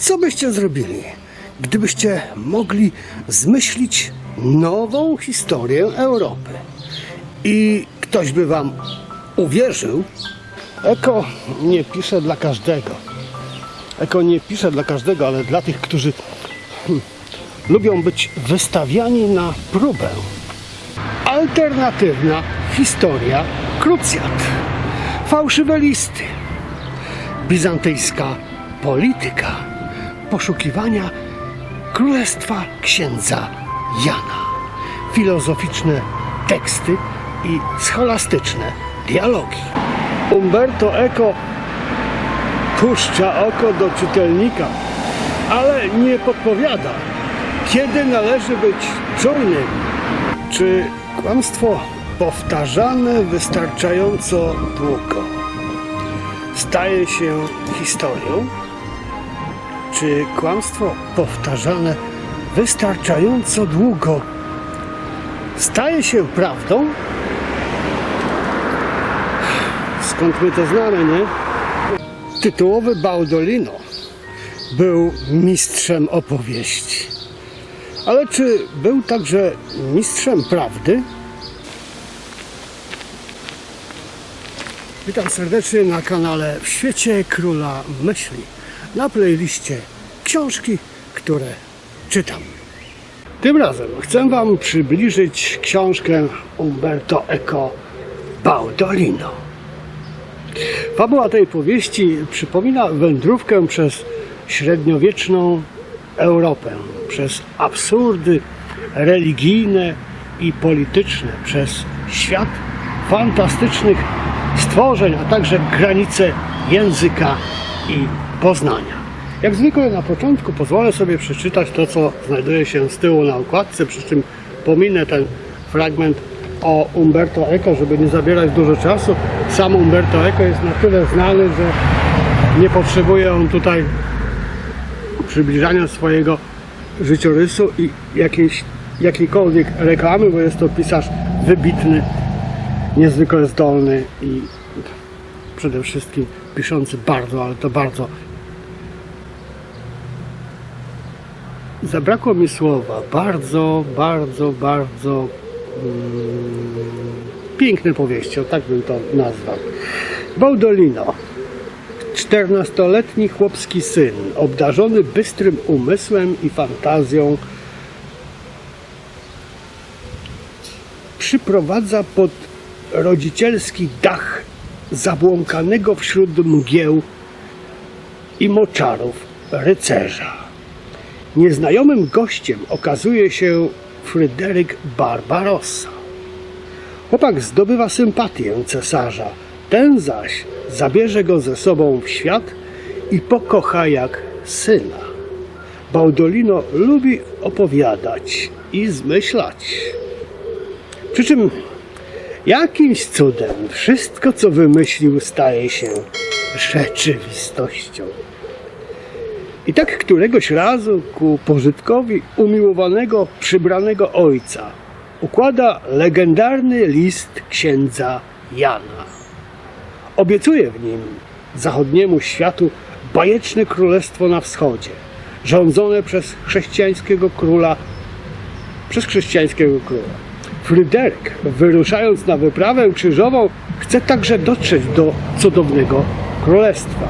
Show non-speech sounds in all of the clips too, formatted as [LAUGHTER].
Co byście zrobili, gdybyście mogli zmyślić nową historię Europy? I ktoś by wam uwierzył? Eko nie pisze dla każdego. Eko nie pisze dla każdego, ale dla tych, którzy hmm, lubią być wystawiani na próbę. Alternatywna historia krucjat. Fałszywe listy. Bizantyjska polityka poszukiwania królestwa księdza Jana. Filozoficzne teksty i scholastyczne dialogi. Umberto Eco puszcza oko do czytelnika, ale nie podpowiada, kiedy należy być czujnym. Czy kłamstwo powtarzane wystarczająco długo staje się historią? Czy kłamstwo powtarzane wystarczająco długo staje się prawdą? Skąd my to znamy, nie? Tytułowy Baudolino był mistrzem opowieści. Ale czy był także mistrzem prawdy? Witam serdecznie na kanale W świecie króla myśli. Na playliście książki, które czytam. Tym razem chcę Wam przybliżyć książkę Umberto Eco Baudolino. Fabuła tej powieści przypomina wędrówkę przez średniowieczną Europę, przez absurdy religijne i polityczne, przez świat fantastycznych stworzeń, a także granice języka i poznania. Jak zwykle na początku pozwolę sobie przeczytać to, co znajduje się z tyłu na okładce, przy czym pominę ten fragment o Umberto Eco, żeby nie zabierać dużo czasu. Sam Umberto Eco jest na tyle znany, że nie potrzebuje on tutaj przybliżania swojego życiorysu i jakiejś, jakiejkolwiek reklamy, bo jest to pisarz wybitny, niezwykle zdolny i przede wszystkim piszący bardzo, ale to bardzo. Zabrakło mi słowa. Bardzo, bardzo, bardzo mm, piękne powieści, o tak bym to nazwał. Baudolino. 14-letni chłopski syn, obdarzony bystrym umysłem i fantazją, przyprowadza pod rodzicielski dach zabłąkanego wśród mgieł i moczarów rycerza. Nieznajomym gościem okazuje się Fryderyk Barbarossa. Chłopak zdobywa sympatię cesarza, ten zaś zabierze go ze sobą w świat i pokocha jak syna. Baudolino lubi opowiadać i zmyślać. Przy czym jakimś cudem wszystko, co wymyślił, staje się rzeczywistością. I tak któregoś razu ku pożytkowi umiłowanego, przybranego ojca układa legendarny list księdza Jana. Obiecuje w nim zachodniemu światu bajeczne królestwo na wschodzie, rządzone przez chrześcijańskiego króla, przez chrześcijańskiego króla. Fryderyk, wyruszając na wyprawę krzyżową, chce także dotrzeć do cudownego królestwa.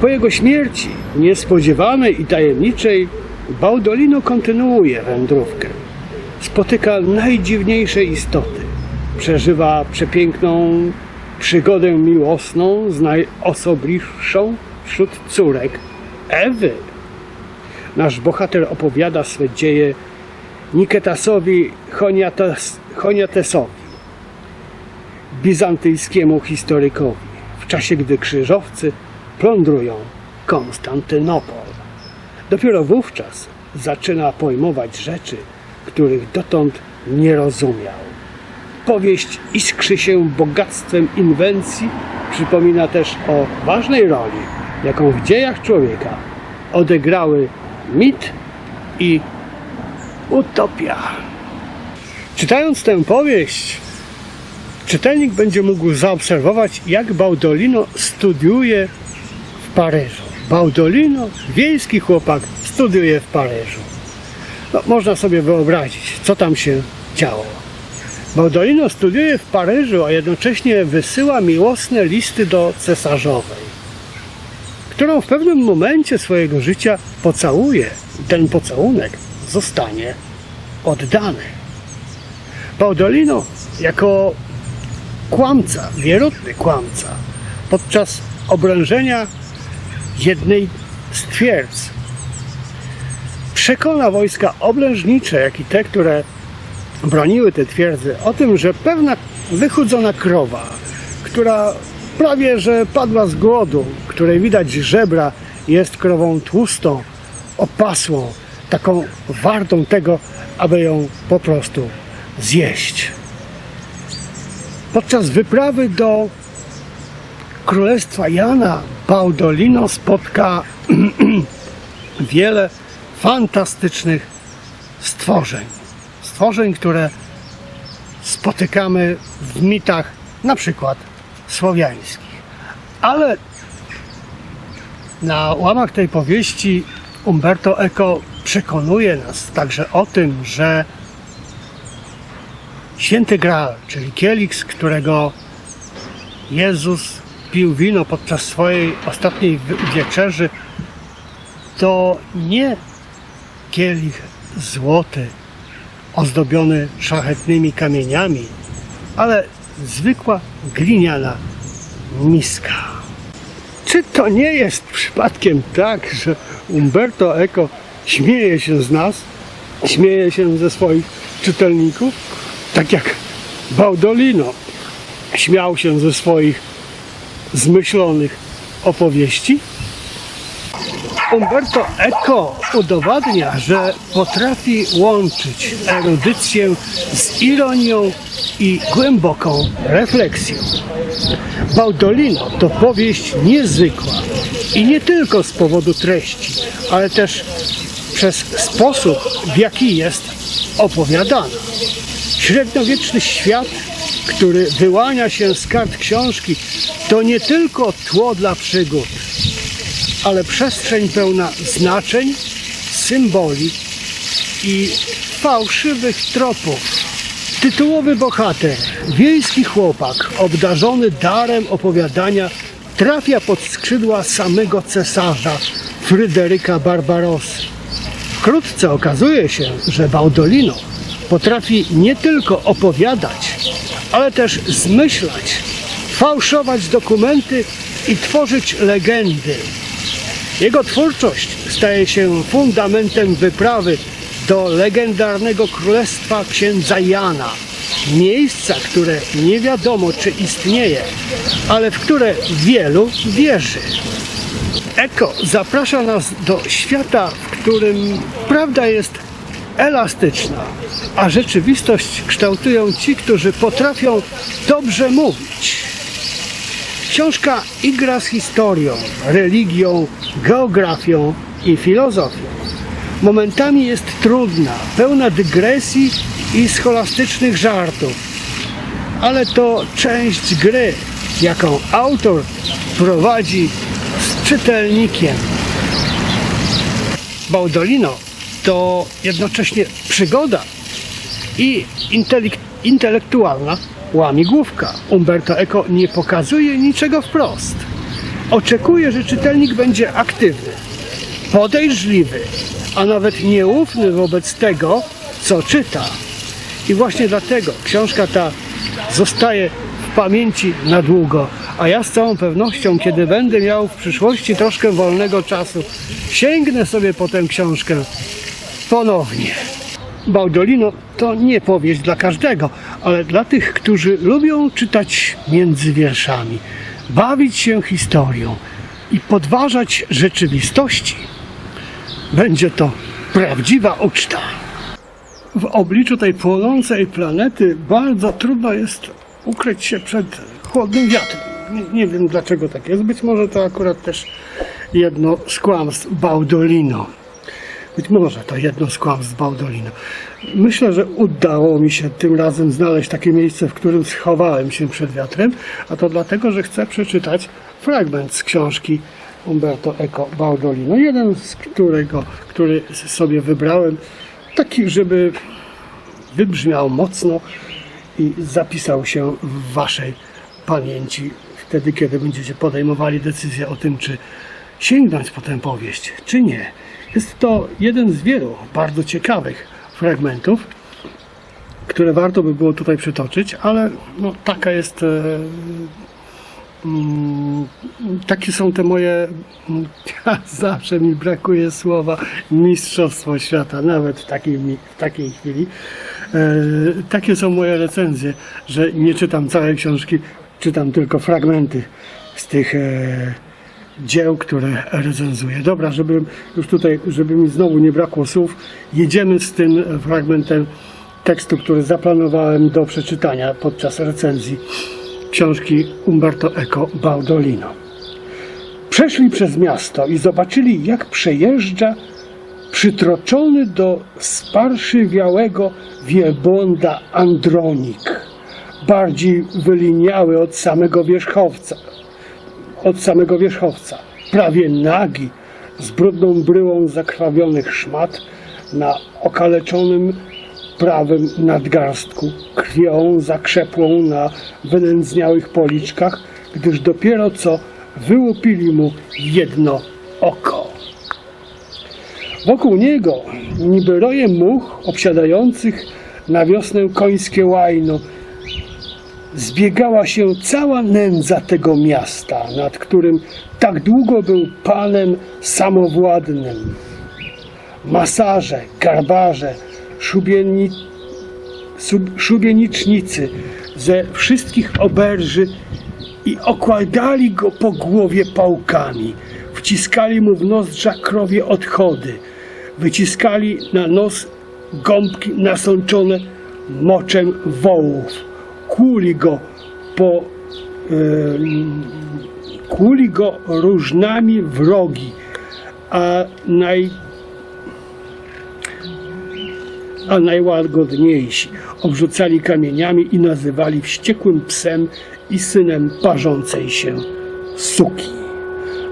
Po jego śmierci, niespodziewanej i tajemniczej, Baudolino kontynuuje wędrówkę. Spotyka najdziwniejsze istoty. Przeżywa przepiękną przygodę miłosną z najosobliwszą wśród córek Ewy. Nasz bohater opowiada swe dzieje Niketasowi Choniates, Choniatesowi, bizantyjskiemu historykowi, w czasie gdy krzyżowcy plądrują Konstantynopol. Dopiero wówczas zaczyna pojmować rzeczy, których dotąd nie rozumiał. Powieść iskrzy się bogactwem inwencji, przypomina też o ważnej roli, jaką w dziejach człowieka odegrały mit i utopia. Czytając tę powieść, czytelnik będzie mógł zaobserwować, jak Baudolino studiuje w Paryżu. Baudolino, wiejski chłopak, studiuje w Paryżu. No, można sobie wyobrazić, co tam się działo. Baudolino studiuje w Paryżu, a jednocześnie wysyła miłosne listy do cesarzowej, którą w pewnym momencie swojego życia pocałuje. Ten pocałunek zostanie oddany. Baudolino jako kłamca, wierutny kłamca, podczas obrężenia jednej z twierdz przekona wojska oblężnicze, jak i te, które broniły te twierdzy, o tym, że pewna wychudzona krowa, która prawie że padła z głodu, której widać żebra, jest krową tłustą, opasłą, taką wartą tego, aby ją po prostu zjeść. Podczas wyprawy do Królestwa Jana Baudolino spotka [CLEARS THROAT] wiele fantastycznych stworzeń. Stworzeń, które spotykamy w mitach na przykład słowiańskich. Ale na łamach tej powieści Umberto Eco przekonuje nas także o tym, że święty Graal, czyli kielich, z którego Jezus pił wino podczas swojej ostatniej wi- wieczerzy, to nie kielich złoty, ozdobiony szlachetnymi kamieniami, ale zwykła gliniana miska. Czy to nie jest przypadkiem tak, że Umberto Eco śmieje się z nas, śmieje się ze swoich czytelników, tak jak Baudolino śmiał się ze swoich zmyślonych opowieści? Umberto Eco udowadnia, że potrafi łączyć erudycję z ironią i głęboką refleksją. Baudolino to powieść niezwykła i nie tylko z powodu treści, ale też przez sposób, w jaki jest opowiadana. Średniowieczny świat, który wyłania się z kart książki, to nie tylko tło dla przygód, ale przestrzeń pełna znaczeń, symboli i fałszywych tropów. Tytułowy bohater, wiejski chłopak, obdarzony darem opowiadania, trafia pod skrzydła samego cesarza Fryderyka Barbarossy. Wkrótce okazuje się, że Baudolino potrafi nie tylko opowiadać, ale też zmyślać, fałszować dokumenty i tworzyć legendy. Jego twórczość staje się fundamentem wyprawy do legendarnego królestwa księdza Jana. Miejsca, które nie wiadomo czy istnieje, ale w które wielu wierzy. Eko zaprasza nas do świata, w którym prawda jest elastyczna, a rzeczywistość kształtują ci, którzy potrafią dobrze mówić. Książka igra z historią, religią, geografią i filozofią. Momentami jest trudna, pełna dygresji i scholastycznych żartów, ale to część gry, jaką autor prowadzi czytelnikiem. Baudolino to jednocześnie przygoda i intelek- intelektualna łamigłówka. Umberto Eco nie pokazuje niczego wprost. Oczekuje, że czytelnik będzie aktywny, podejrzliwy, a nawet nieufny wobec tego, co czyta. I właśnie dlatego książka ta zostaje w pamięci na długo. A ja z całą pewnością, kiedy będę miał w przyszłości troszkę wolnego czasu, sięgnę sobie po tę książkę ponownie. Baudolino to nie powieść dla każdego, ale dla tych, którzy lubią czytać między wierszami, bawić się historią i podważać rzeczywistości. Będzie to prawdziwa uczta. W obliczu tej płonącej planety bardzo trudno jest ukryć się przed chłodnym wiatrem. Nie, nie wiem dlaczego tak jest. Być może to akurat też jedno z kłamstw Baudolino. Być może to jedno z kłamstw Baudolino. Myślę, że udało mi się tym razem znaleźć takie miejsce, w którym schowałem się przed wiatrem, a to dlatego, że chcę przeczytać fragment z książki Umberto Eco Baudolino. Jeden z którego, który sobie wybrałem, taki, żeby wybrzmiał mocno i zapisał się w Waszej pamięci wtedy, kiedy będziecie podejmowali decyzję o tym, czy sięgnąć po tę powieść, czy nie. Jest to jeden z wielu bardzo ciekawych fragmentów, które warto by było tutaj przytoczyć, ale no, taka jest. E, mm, takie są te moje. mm, [LAUGHS] Zawsze mi brakuje słowa mistrzostwo świata, nawet w takiej, w takiej chwili. E, takie są moje recenzje, że nie czytam całej książki, czytam tylko fragmenty z tych e, dzieł, które recenzuję. Dobra, żeby już tutaj, żeby mi znowu nie brakło słów, jedziemy z tym fragmentem tekstu, który zaplanowałem do przeczytania podczas recenzji książki Umberto Eco Baudolino. Przeszli przez miasto i zobaczyli, jak przejeżdża przytroczony do sparszywiałego wielbłąda Andronik, bardziej wyliniały od samego wierzchowca od samego wierzchowca, prawie nagi, z brudną bryłą zakrwawionych szmat na okaleczonym prawym nadgarstku, krwią zakrzepłą na wynędzniałych policzkach, gdyż dopiero co wyłupili mu jedno oko. Wokół niego, niby roje much obsiadających na wiosnę końskie łajno, zbiegała się cała nędza tego miasta, nad którym tak długo był panem samowładnym. Masarze, garbarze, szubieni, sub- szubienicznicy ze wszystkich oberży i okładali go po głowie pałkami, wciskali mu w nozdrza krowie odchody, wyciskali na nos gąbki nasączone moczem wołów, kłuli go po em, kłuli go różnami wrogi, a naj a najłagodniejsi obrzucali kamieniami i nazywali wściekłym psem i synem parzącej się suki.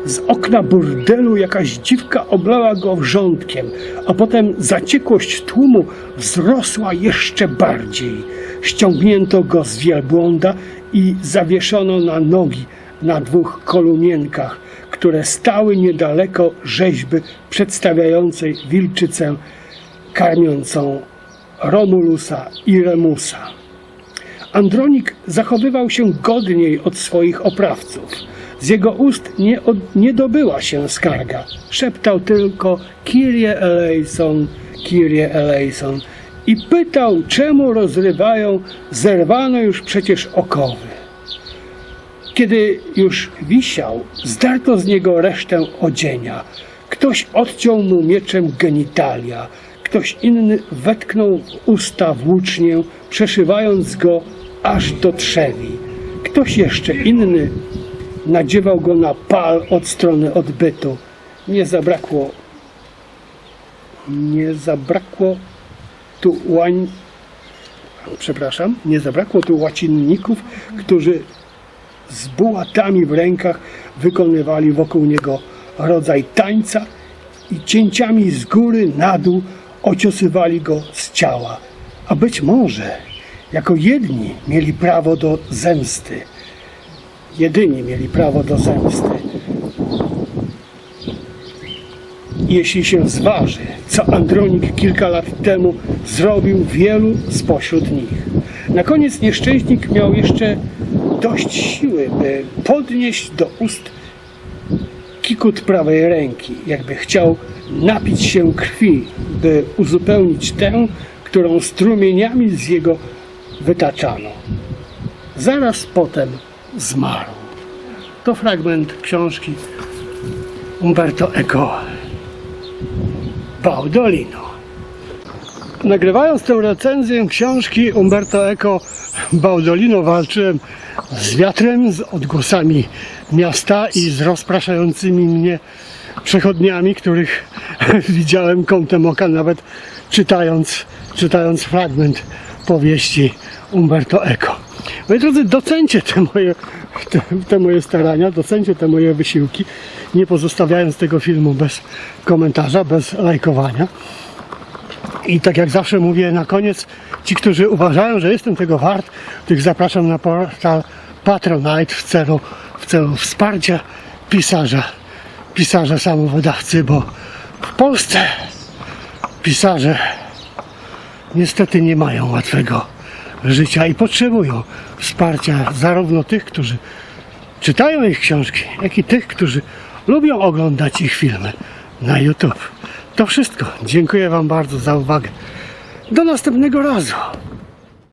Z okna burdelu jakaś dziwka oblała go wrzątkiem, a potem zaciekłość tłumu wzrosła jeszcze bardziej. Ściągnięto go z wielbłąda i zawieszono na nogi na dwóch kolumienkach, które stały niedaleko rzeźby przedstawiającej wilczycę karmiącą Romulusa i Remusa. Andronik zachowywał się godniej od swoich oprawców. Z jego ust nie, od, nie dobyła się skarga. Szeptał tylko Kyrie eleison, Kyrie eleison i pytał, czemu rozrywają zerwano już przecież okowy. Kiedy już wisiał, zdarto z niego resztę odzienia. Ktoś odciął mu mieczem genitalia, ktoś inny wetknął w usta włócznię, przeszywając go aż do trzewi. Ktoś jeszcze inny nadziewał go na pal od strony odbytu. Nie zabrakło nie zabrakło tu łań przepraszam, nie zabrakło tu łacinników, którzy z bułatami w rękach wykonywali wokół niego rodzaj tańca i cięciami z góry na dół ociosywali go z ciała. A być może jako jedni mieli prawo do zemsty. Jedyni mieli prawo do zemsty. Jeśli się zważy, co Andronik kilka lat temu zrobił wielu spośród nich. Na koniec nieszczęśnik miał jeszcze dość siły, by podnieść do ust kikut prawej ręki, jakby chciał napić się krwi, by uzupełnić tę, którą strumieniami z jego wytaczano. Zaraz potem zmarł. To fragment książki Umberto Eco Baudolino. Nagrywając tę recenzję książki Umberto Eco Baudolino walczyłem z wiatrem, z odgłosami miasta i z rozpraszającymi mnie przechodniami, których [LAUGHS] widziałem kątem oka, nawet czytając, czytając fragment powieści Umberto Eco. Moi drodzy, docencie te moje te, te moje starania, docencie te moje wysiłki, nie pozostawiając tego filmu bez komentarza, bez lajkowania. I tak jak zawsze mówię na koniec, ci, którzy uważają, że jestem tego wart, tych zapraszam na portal Patronite w celu, w celu wsparcia pisarza, pisarza samowydawcy, bo w Polsce pisarze niestety nie mają łatwego życia i potrzebują wsparcia zarówno tych, którzy czytają ich książki, jak i tych, którzy lubią oglądać ich filmy na YouTube. To wszystko. Dziękuję Wam bardzo za uwagę. Do następnego razu.